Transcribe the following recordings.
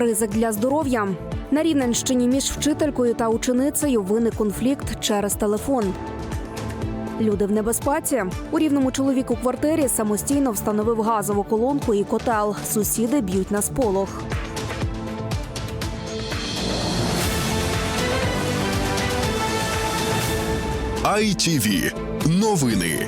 Ризик для здоров'я. На Рівненщині між вчителькою та ученицею виник конфлікт через телефон. Люди в небезпеці. У рівному чоловік у квартирі самостійно встановив газову колонку і котел. Сусіди б'ють на сполох. ITV. Новини.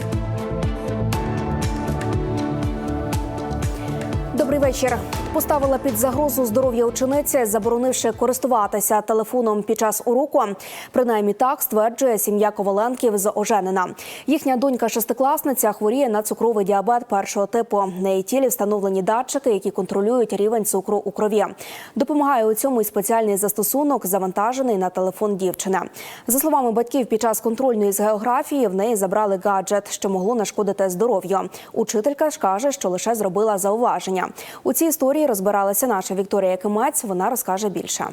Добрий вечір. Поставила під загрозу здоров'я учениці, заборонивши користуватися телефоном під час уроку. Принаймні так стверджує сім'я Коваленків з Оженина. Їхня донька шестикласниця хворіє на цукровий діабет першого типу. На її тілі встановлені датчики, які контролюють рівень цукру у крові. Допомагає у цьому і спеціальний застосунок, завантажений на телефон дівчини. За словами батьків, під час контрольної з географії в неї забрали гаджет, що могло нашкодити здоров'ю. Учителька ж каже, що лише зробила зауваження. У цій історії розбиралася наша Вікторія Кимець. Вона розкаже більше.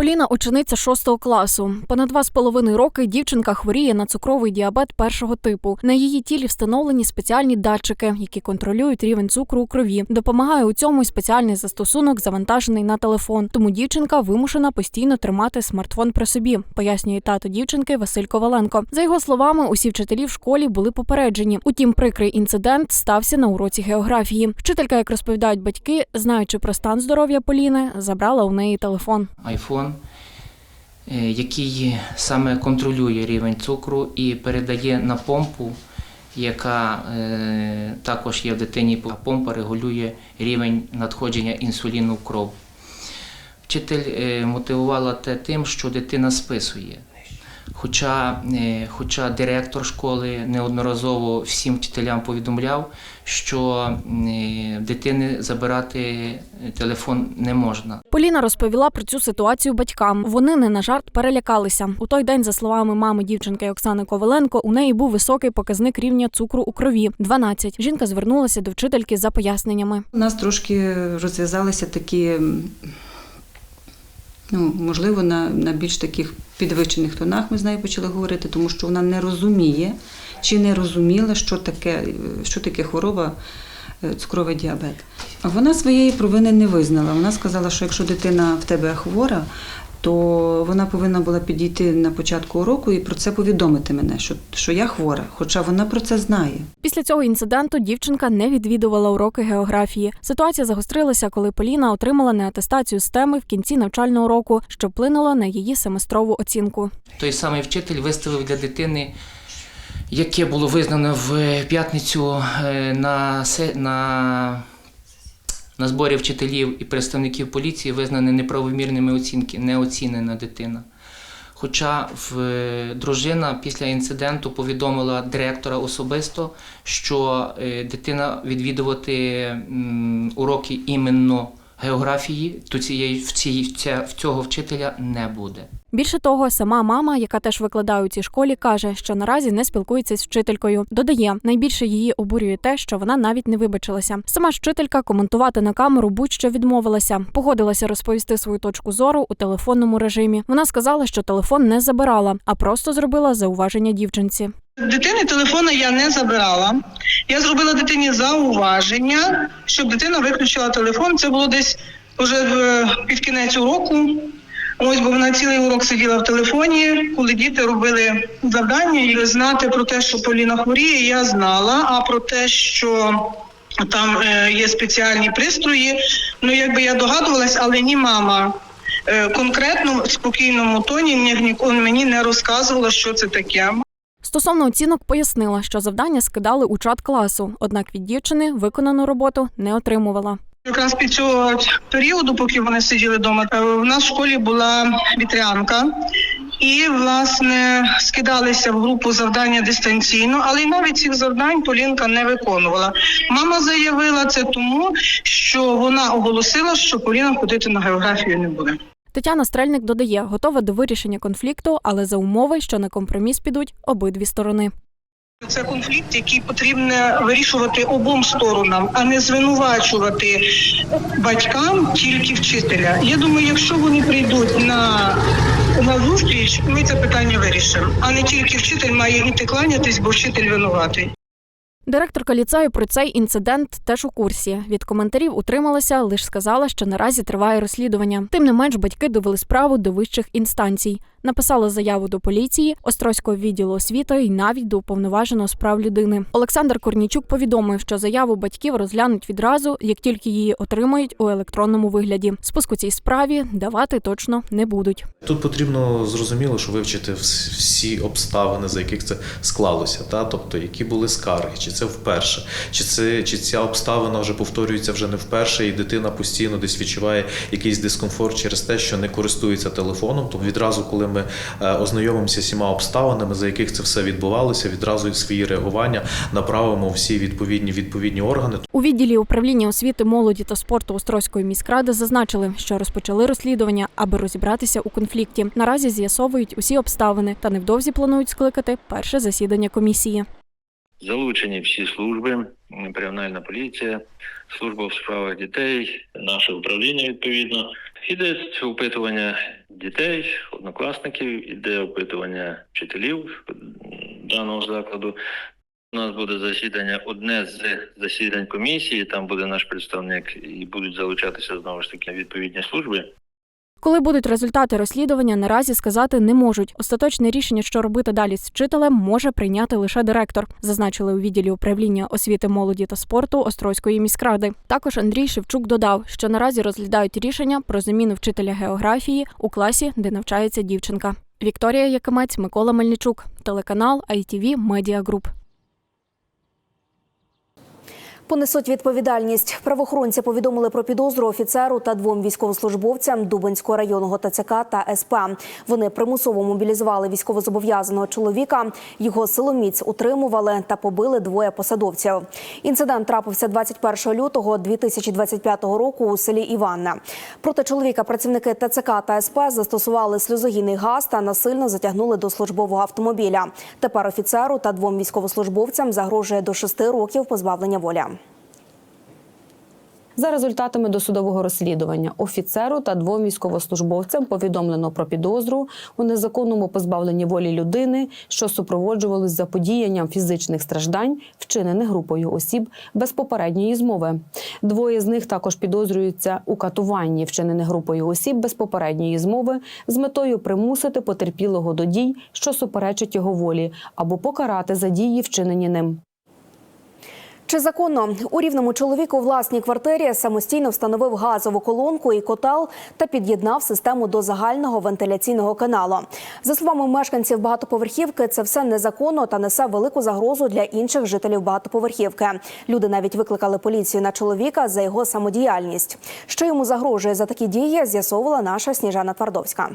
Поліна учениця шостого класу. Понад два з половиною роки дівчинка хворіє на цукровий діабет першого типу. На її тілі встановлені спеціальні датчики, які контролюють рівень цукру у крові. Допомагає у цьому й спеціальний застосунок, завантажений на телефон. Тому дівчинка вимушена постійно тримати смартфон при собі, пояснює тато дівчинки Василь Коваленко. За його словами, усі вчителі в школі були попереджені. Утім, прикрий інцидент стався на уроці географії. Вчителька, як розповідають батьки, знаючи про стан здоров'я Поліни, забрала у неї телефон. iPhone, е, який саме контролює рівень цукру і передає на помпу, яка е, також є в дитині. А помпа регулює рівень надходження інсуліну в кров. Вчитель е, мотивувала те тим, що дитина списує. Хоча, е, хоча директор школи неодноразово всім вчителям повідомляв, що е, дитини забирати телефон не можна. Поліна розповіла про цю ситуацію батькам. Вони не на жарт перелякалися. У той день, за словами мами дівчинки Оксани Коваленко, у неї був високий показник рівня цукру у крові 12. Жінка звернулася до вчительки за поясненнями. У нас трошки розв'язалися такі, ну, можливо, на, на більш таких підвищених тонах ми з нею почали говорити, тому що вона не розуміє чи не розуміла, що таке, що таке хвороба е, цукровий діабет. А вона своєї провини не визнала. Вона сказала, що якщо дитина в тебе хвора, то вона повинна була підійти на початку уроку і про це повідомити мене, що, що я хвора, хоча вона про це знає. Після цього інциденту дівчинка не відвідувала уроки географії. Ситуація загострилася, коли Поліна отримала неатестацію з теми в кінці навчального року, що вплинуло на її семестрову оцінку. Той самий вчитель виставив для дитини, яке було визнано в п'ятницю е, на, на, на зборі вчителів і представників поліції, визнані неправомірними оцінки, неоцінена дитина. Хоча в, е, дружина після інциденту повідомила директора особисто, що е, дитина відвідувати уроки іменно географії, то цієї в, цій, в, цього вчителя не буде. Більше того, сама мама, яка теж викладає у цій школі, каже, що наразі не спілкується з вчителькою. Додає, найбільше її обурює те, що вона навіть не вибачилася. Сама вчителька коментувати на камеру будь-що відмовилася. Погодилася розповісти свою точку зору у телефонному режимі. Вона сказала, що телефон не забирала, а просто зробила зауваження дівчинці. Дитини телефона я не забирала. Я зробила дитині зауваження, щоб дитина виключила телефон. Це було десь вже в- під кінець уроку. Ось, бо вона цілий урок сиділа в телефоні, коли діти робили завдання, і знати про те, що Поліна хворіє, я знала. А про те, що там е, є спеціальні пристрої, ну якби я догадувалась, але ні мама. е, Конкретно в спокійному тоні мені не розказувала, що це таке. Стосовно оцінок пояснила, що завдання скидали у чат класу, однак від дівчини виконану роботу не отримувала. Якраз під цього періоду, поки вони сиділи вдома, е, в нас в школі була вітрянка. І власне скидалися в групу завдання дистанційно, але й навіть цих завдань Полінка не виконувала. Мама заявила це тому, що вона оголосила, що Поліна ходити на географію не буде. Тетяна Стрельник додає, готова до вирішення конфлікту, але за умови, що на компроміс підуть обидві сторони. Це конфлікт, який потрібно вирішувати обом сторонам, а не звинувачувати батькам тільки вчителя. Я думаю, якщо вони прийдуть на, на зустріч, ми це питання вирішимо. А не тільки вчитель має йти кланятись, бо вчитель винуватий. Директорка ліцею про цей інцидент теж у курсі. Від коментарів утрималася, лише сказала, що наразі триває розслідування. Тим не менш, батьки довели справу до вищих інстанцій. Написали заяву до поліції, Острозького відділу освіти і навіть до уповноваженого з прав людини. Олександр Корнічук повідомив, що заяву батьків розглянуть відразу, як тільки її отримають у електронному вигляді. Спуску цій справі давати точно не будуть. Тут потрібно зрозуміло, що вивчити всі обставини, за яких це склалося, та тобто які були скарги, чи це вперше, чи це чи ця обставина вже повторюється вже не вперше, і дитина постійно десь відчуває якийсь дискомфорт через те, що не користується телефоном. То відразу, коли ми е, ознайомимося з всіма обставинами, за яких це все відбувалося, відразу свої реагування направимо всі відповідні відповідні органи. У відділі управління освіти, молоді та спорту Острозької міськради зазначили, що розпочали розслідування, аби розібратися у конфлікті. Наразі з'ясовують усі обставини та невдовзі планують скликати перше засідання комісії. Залучені всі служби, м, кримінальна поліція, служба у справах дітей, наше управління відповідно. Іде опитування дітей, однокласників, іде опитування вчителів даного закладу. У нас буде засідання, одне з засідань комісії, там буде наш представник і будуть залучатися знову ж таки відповідні служби. Коли будуть результати розслідування, наразі сказати не можуть. Остаточне рішення, що робити далі з вчителем, може прийняти лише директор, зазначили у відділі управління освіти, молоді та спорту Острозької міськради. Також Андрій Шевчук додав, що наразі розглядають рішення про заміну вчителя географії у класі, де навчається дівчинка. Вікторія Якимець, Микола Мельничук, телеканал ITV Media Group. Понесуть відповідальність. Правоохоронці повідомили про підозру офіцеру та двом військовослужбовцям Дубинського районного ТЦК та СП. Вони примусово мобілізували військовозобов'язаного чоловіка. Його силоміць утримували та побили двоє посадовців. Інцидент трапився 21 лютого 2025 року у селі Іванна. Проти чоловіка працівники ТЦК та СП застосували сльозогінний газ та насильно затягнули до службового автомобіля. Тепер офіцеру та двом військовослужбовцям загрожує до 6 років позбавлення волі. За результатами досудового розслідування офіцеру та двом військовослужбовцям повідомлено про підозру у незаконному позбавленні волі людини, що супроводжувалось заподіянням фізичних страждань, вчинених групою осіб без попередньої змови. Двоє з них також підозрюються у катуванні, вчинених групою осіб без попередньої змови, з метою примусити потерпілого до дій, що суперечать його волі, або покарати за дії, вчинені ним. Чи законно у рівному чоловік у власній квартирі самостійно встановив газову колонку і котел та під'єднав систему до загального вентиляційного каналу. За словами мешканців багатоповерхівки, це все незаконно та несе велику загрозу для інших жителів багатоповерхівки. Люди навіть викликали поліцію на чоловіка за його самодіяльність. Що йому загрожує за такі дії, з'ясовувала наша Сніжана Твардовська.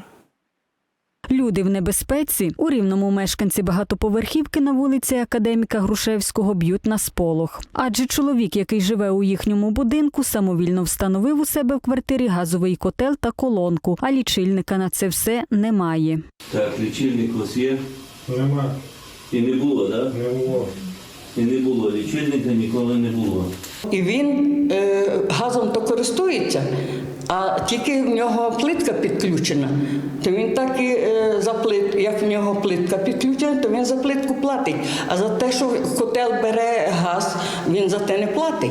Люди в небезпеці у рівному мешканці багатоповерхівки на вулиці Академіка Грушевського б'ють на сполох. Адже чоловік, який живе у їхньому будинку, самовільно встановив у себе в квартирі газовий котел та колонку, а лічильника на це все немає. Так, лічильник у вас є? Нема, І не було, так? не було. І не було. Лічильника ніколи не було. І він е, газом то користується, а тільки в нього плитка підключена, то він так і е, за плит, як в нього плитка підключена, то він за плитку платить. А за те, що котел бере газ, він за те не платить.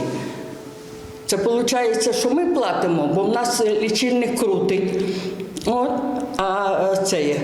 Це виходить, що ми платимо, бо в нас лічильник крутить. От, а е, це є.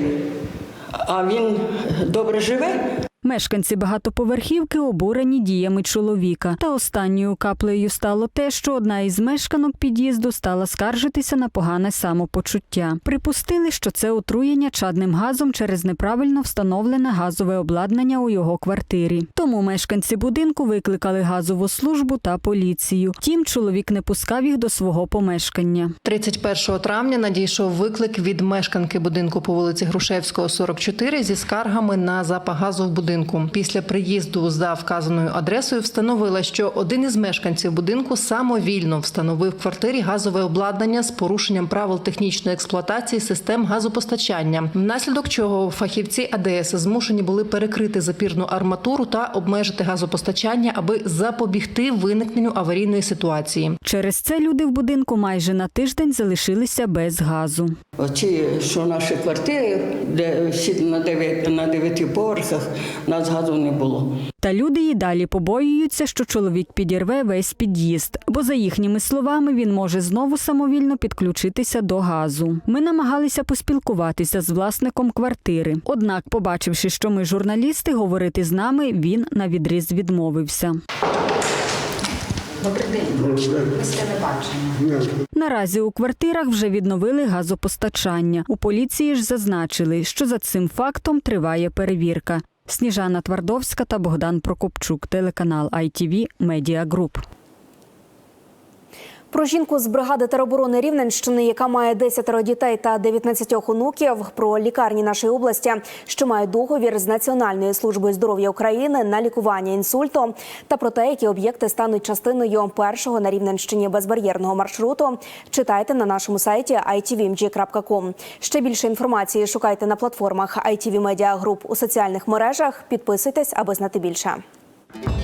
А він добре живе. Мешканці багатоповерхівки обурені діями чоловіка. Та останньою каплею стало те, що одна із мешканок під'їзду стала скаржитися на погане самопочуття. Припустили, що це отруєння чадним газом через неправильно встановлене газове обладнання у його квартирі. Тому мешканці будинку викликали газову службу та поліцію. Втім, чоловік не пускав їх до свого помешкання. 31 травня надійшов виклик від мешканки будинку по вулиці Грушевського, 44 зі скаргами на запах газу в будинку. Після приїзду за вказаною адресою встановила, що один із мешканців будинку самовільно встановив в квартирі газове обладнання з порушенням правил технічної експлуатації систем газопостачання, внаслідок чого фахівці АДС змушені були перекрити запірну арматуру та обмежити газопостачання, аби запобігти виникненню аварійної ситуації. Через це люди в будинку майже на тиждень залишилися без газу. Оці, що наші квартири, де всі на дев'яти на дев'яти поверхах, у нас газу не було. Та люди й далі побоюються, що чоловік підірве весь під'їзд, бо за їхніми словами він може знову самовільно підключитися до газу. Ми намагалися поспілкуватися з власником квартири. Однак, побачивши, що ми журналісти, говорити з нами він на відріз відмовився. Наразі у квартирах вже відновили газопостачання. У поліції ж зазначили, що за цим фактом триває перевірка. Сніжана Твардовська та Богдан Прокопчук, телеканал ITV Media Group. Про жінку з бригади тероборони Рівненщини, яка має 10 дітей та 19 онуків, про лікарні нашої області, що мають договір з Національною службою здоров'я України на лікування інсульту, та про те, які об'єкти стануть частиною першого на Рівненщині безбар'єрного маршруту. Читайте на нашому сайті itvmg.com. Ще більше інформації шукайте на платформах ITV Media Group у соціальних мережах. Підписуйтесь, аби знати більше.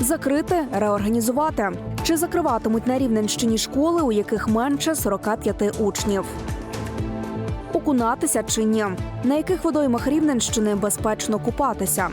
Закрити, реорганізувати. Чи закриватимуть на Рівненщині школи, у яких менше 45 учнів? Окунатися чи ні? На яких водоймах Рівненщини безпечно купатися?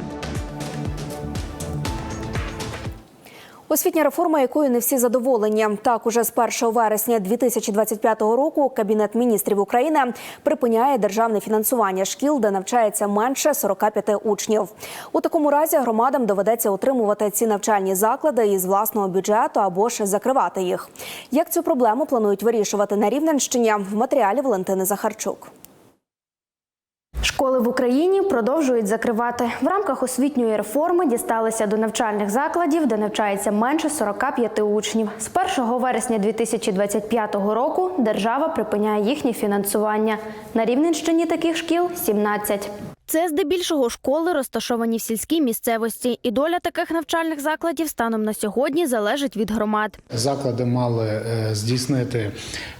Освітня реформа, якою не всі задоволені. Так, уже з 1 вересня 2025 року Кабінет міністрів України припиняє державне фінансування шкіл, де навчається менше 45 учнів. У такому разі громадам доведеться утримувати ці навчальні заклади із власного бюджету або ж закривати їх. Як цю проблему планують вирішувати на Рівненщині в матеріалі Валентини Захарчук. Школи в Україні продовжують закривати. В рамках освітньої реформи дісталися до навчальних закладів, де навчається менше 45 учнів. З 1 вересня 2025 року держава припиняє їхнє фінансування. На Рівненщині таких шкіл 17. Це здебільшого школи, розташовані в сільській місцевості, і доля таких навчальних закладів станом на сьогодні залежить від громад. Заклади мали е, здійснити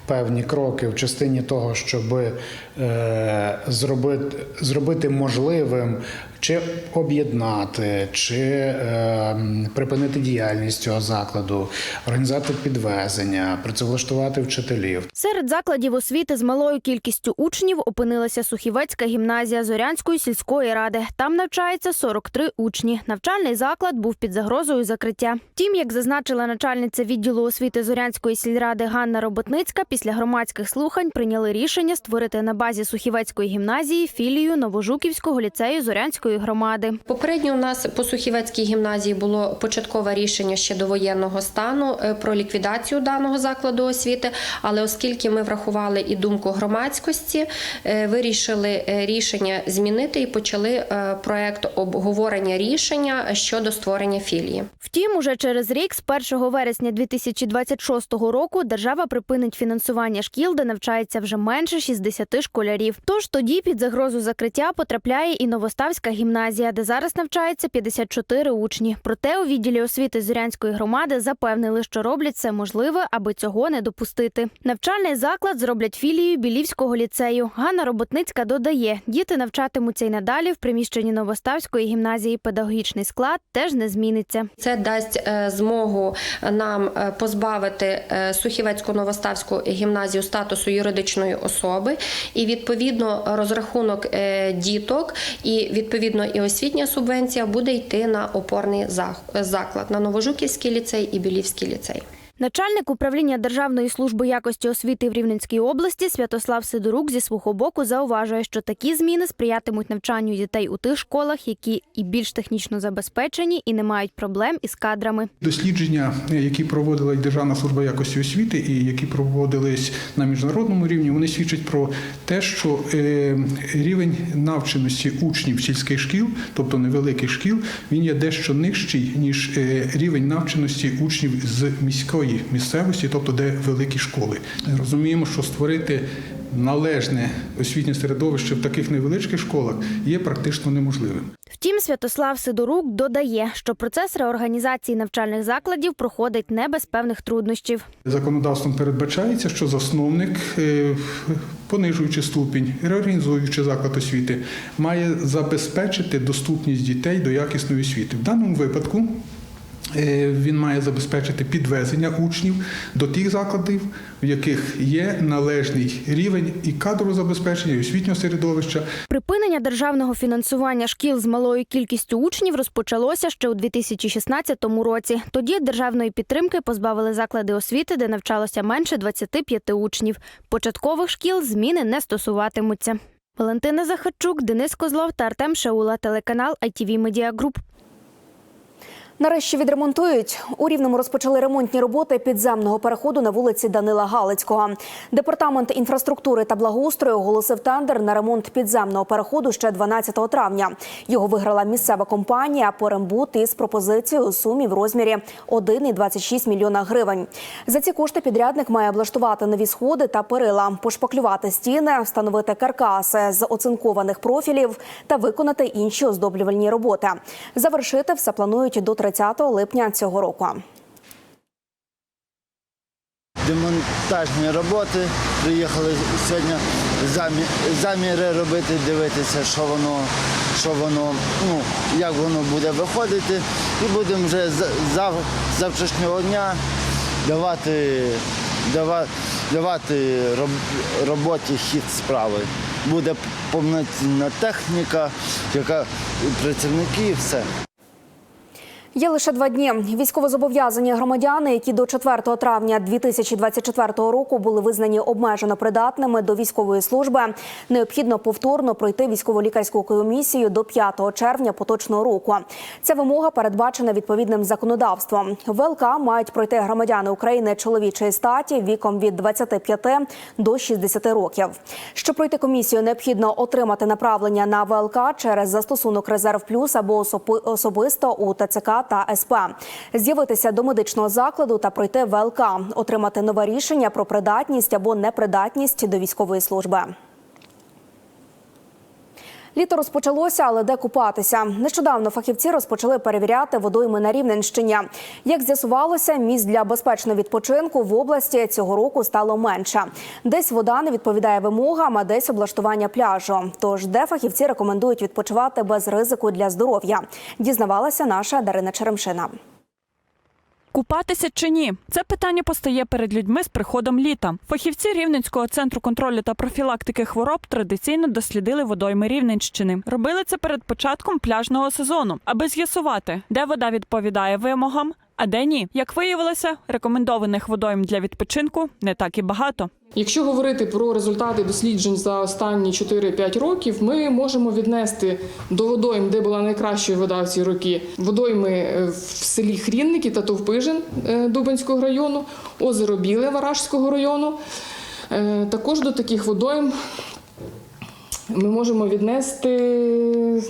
певні кроки в частині того, щоб е, зробити, зробити можливим чи об'єднати, чи е, припинити діяльність цього закладу, організувати підвезення, працевлаштувати вчителів. Серед закладів освіти з малою кількістю учнів опинилася Сухівецька гімназія Зорянської сільської ради. Там навчається 43 учні. Навчальний заклад був під загрозою закриття. Втім, як зазначила начальниця відділу освіти Зорянської сільради Ганна Роботницька, після громадських слухань прийняли рішення створити на базі Сухівецької гімназії філію Новожуківського ліцею Зорянської громади. Попередньо у нас по Сухівецькій гімназії було початкове рішення ще до воєнного стану е, про ліквідацію даного закладу освіти. Але оскільки ми врахували і думку громадськості, е, вирішили е, рішення змінити і почали проект обговорення рішення щодо створення філії. Втім, уже через рік, з 1 вересня 2026 року, держава припинить фінансування шкіл, де навчається вже менше 60 школярів. Тож тоді під загрозу закриття потрапляє і Новоставська гімназія, де зараз навчається 54 учні. Проте у відділі освіти Зорянської громади запевнили, що роблять все можливе, аби цього не допустити. Навчальний заклад зроблять філією Білівського ліцею. Ганна Роботницька додає, діти навчатимуться й надалі в приміщенні Новоставської гімназії. Педагогічний склад теж не зміниться. Це дасть е, змогу нам е, позбавити е, Сухівецьку Новоставську гімназію статусу юридичної особи, і відповідно розрахунок діток, і відповідно і освітня субвенція буде йти на опорний заклад на Новожуківський ліцей і Білівський ліцей. Начальник управління Державної служби якості освіти в Рівненській області Святослав Сидорук зі свого боку зауважує, що такі зміни сприятимуть навчанню дітей у тих школах, які і більш технічно забезпечені, і не мають проблем із кадрами. Дослідження, які проводила Державна служба якості освіти, і які проводились на міжнародному рівні, вони свідчать про те, що е, рівень навченості учнів сільських шкіл, тобто невеликих шкіл, він є дещо нижчий ніж е, рівень навченості учнів з міської місцевості, тобто де великі школи. Розуміємо, що створити належне освітнє середовище в таких невеличких школах є практично неможливим. Втім, Святослав Сидорук додає, що процес реорганізації навчальних закладів проходить не без певних труднощів. Законодавством передбачається, що засновник, е, понижуючи ступінь, реорганізуючи заклад освіти, має забезпечити доступність дітей до якісної освіти. В даному випадку він має забезпечити підвезення учнів до тих закладів, в яких є належний рівень і кадрового забезпечення, і освітнього середовища, Припинення державного фінансування шкіл з малою кількістю учнів розпочалося ще у 2016 році. Тоді державної підтримки позбавили заклади освіти, де навчалося менше 25 учнів. Початкових шкіл зміни не стосуватимуться. Валентина Захарчук, Денис Козлов та Артем Шаула, телеканал ITV Media Group. Нарешті відремонтують. У Рівному розпочали ремонтні роботи підземного переходу на вулиці Данила Галицького. Департамент інфраструктури та благоустрою оголосив тендер на ремонт підземного переходу ще 12 травня. Його виграла місцева компанія «Порембут» із пропозицією у сумі в розмірі 1,26 мільйона гривень. За ці кошти підрядник має облаштувати нові сходи та перила, пошпаклювати стіни, встановити каркаси з оцинкованих профілів та виконати інші оздоблювальні роботи. Завершити все планують до 30 липня цього року. демонтажні роботи. Приїхали сьогодні замі- заміри робити, дивитися, що воно, що воно, ну, як воно буде виходити. І будемо вже з зав- завтрашнього дня давати, давати, давати роб- роботі хід справи. Буде повноцінна техніка, яка працівники і все. Є лише два дні. Військовозобов'язані громадяни, які до 4 травня 2024 року були визнані обмежено придатними до військової служби, необхідно повторно пройти військово-лікарську комісію до 5 червня поточного року. Ця вимога передбачена відповідним законодавством. ВЛК мають пройти громадяни України чоловічої статі віком від 25 до 60 років. Щоб пройти комісію, необхідно отримати направлення на ВЛК через застосунок Резерв Плюс або особи- особисто у ТЦК та СП, з'явитися до медичного закладу та пройти ВЛК, отримати нове рішення про придатність або непридатність до військової служби. Літо розпочалося, але де купатися? Нещодавно фахівці розпочали перевіряти водойми на Рівненщині. Як з'ясувалося, місць для безпечного відпочинку в області цього року стало менше. Десь вода не відповідає вимогам, а десь облаштування пляжу. Тож, де фахівці рекомендують відпочивати без ризику для здоров'я, дізнавалася наша Дарина Черемшина. Купатися чи ні? Це питання постає перед людьми з приходом літа. Фахівці Рівненського центру контролю та профілактики хвороб традиційно дослідили водойми Рівненщини. Робили це перед початком пляжного сезону, аби з'ясувати, де вода відповідає вимогам, а де ні. Як виявилося, рекомендованих водойм для відпочинку не так і багато. Якщо говорити про результати досліджень за останні 4-5 років, ми можемо віднести до водойм, де була найкраща вода в ці роки, водойми е, в селі Хрінники та Товпижин е, Дубенського району, озеро Біле Варажського району. Е, Також до таких водойм ми можемо віднести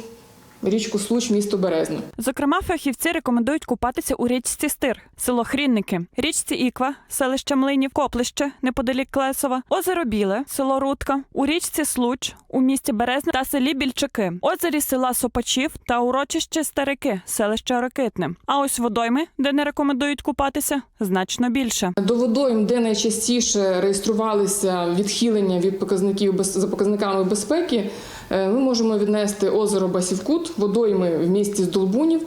річку Случ, місто Березне. Зокрема, фахівці рекомендують купатися у річці Стир, село Хрінники, річці Іква, селище Млинів, Коплище, неподалік Клесова, озеро Біле, село Рудка, у річці Случ, у місті Березне та селі Більчаки, озері села Сопачів та урочище Старики, селище Рокитне. А ось водойми, де не рекомендують купатися, значно більше. До водойм, де найчастіше реєструвалися відхилення від показників за показниками безпеки, ми можемо віднести озеро Басівкут, водойми в місті Здолбунів,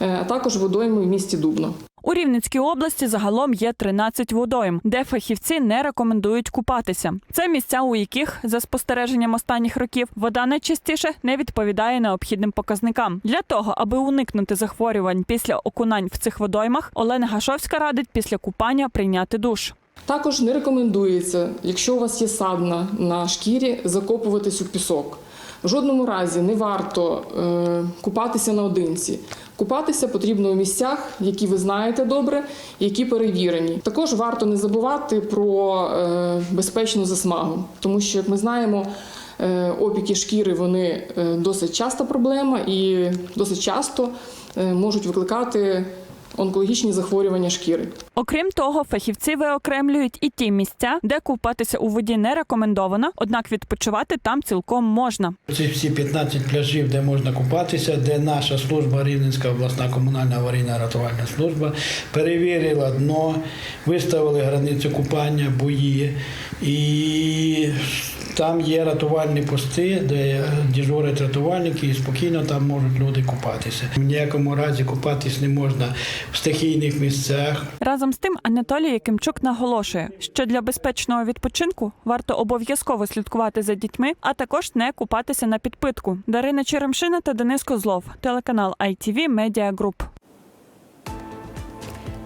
е, а також водойми в місті Дубно. У Рівненській області загалом є 13 водойм, де фахівці не рекомендують купатися. Це місця, у яких, за спостереженням останніх років, вода найчастіше не відповідає необхідним показникам. Для того, аби уникнути захворювань після окунань в цих водоймах, Олена Гашовська радить після купання прийняти душ. Також не рекомендується, якщо у вас є садна на шкірі, закопуватись у пісок. В жодному разі не варто е, купатися наодинці. Купатися потрібно у місцях, які ви знаєте добре, які перевірені. Також варто не забувати про е, безпечну засмагу, тому що, як ми знаємо, е, опіки шкіри вони досить часта проблема і досить часто можуть викликати онкологічні захворювання шкіри. Окрім того, фахівці виокремлюють і ті місця, де купатися у воді не рекомендовано, однак відпочивати там цілком можна. Ці всі 15 пляжів, де можна купатися, де наша служба Рівненська обласна комунальна аварійна рятувальна служба перевірила дно, виставили границю купання, бої, і там є рятувальні пости, де дежурять рятувальники, і спокійно там можуть люди купатися. В ніякому разі купатись не можна в стихійних місцях. Разом з тим, Анатолій Якимчук наголошує, що для безпечного відпочинку варто обов'язково слідкувати за дітьми, а також не купатися на підпитку. Дарина Черемшина та Денис Козлов, телеканал ITV Media Group.